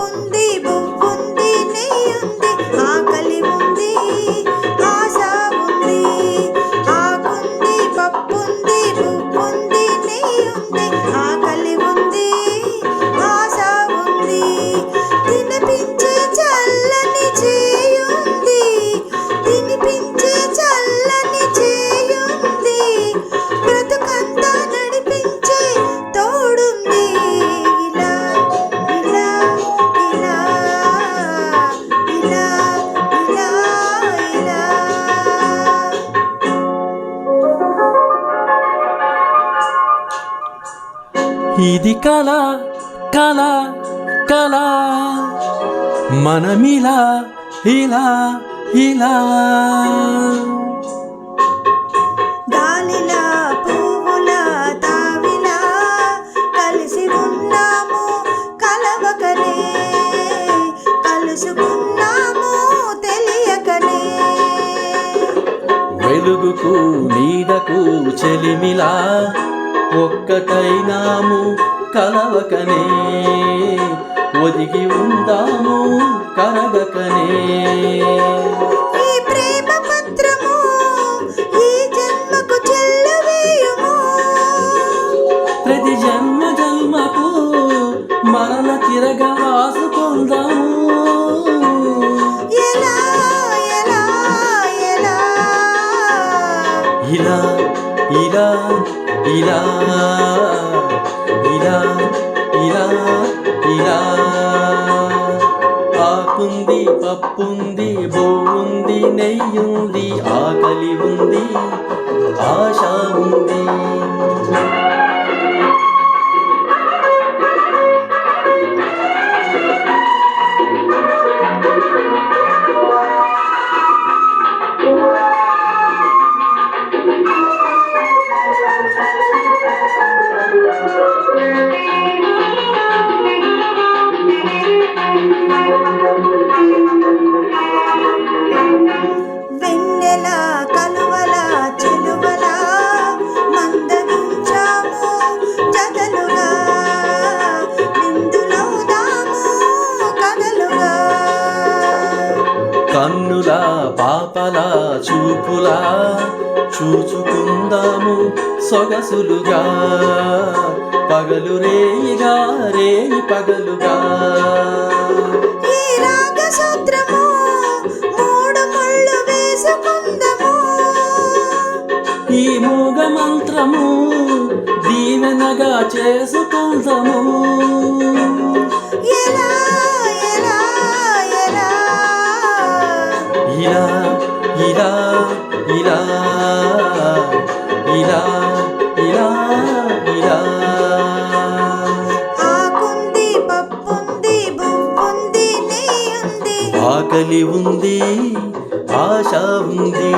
bundi bundi ఇది కళ కళ కళ. మనమిలా ఇలా ఇలా. గాలిలా పువ్వులా తావిలా కలిసి ఉన్నాము కలవకనే. కలుసుకున్నాము తెలియకనే. వెలుగుకు నీడకు చెలిమిలా ఒక్కటైనాము కలవకనే. ఒదిగి ఉందాము చెల్లవేయుము. ప్రతి జన్మ జన్మకు తిరగా రాసుకుందాము ఎలా. ఇలా ఇలా ఇలా ఇలా ఇలా ఇలా. ఆకుంది పప్పుంది బోవుంది నెయ్యుంది ఆకలి ఉంది ఆశ ఉంది కన్నుల పాపల చూపులా చూచుకుందాము సొగసులుగా. పగలు రేయిగా రేయి పగలుగా. ఈ మూగ మంత్రము దీవెనగా చేసుకుందాము. ఎలా ఇలా ఇలా ఇలా ఇలా ఇలా ఇలా. ఆకుంది పప్పుంది బువ్వుంది నెయ్యుంది. ఆకలి ఉంది ఆశ ఉంది.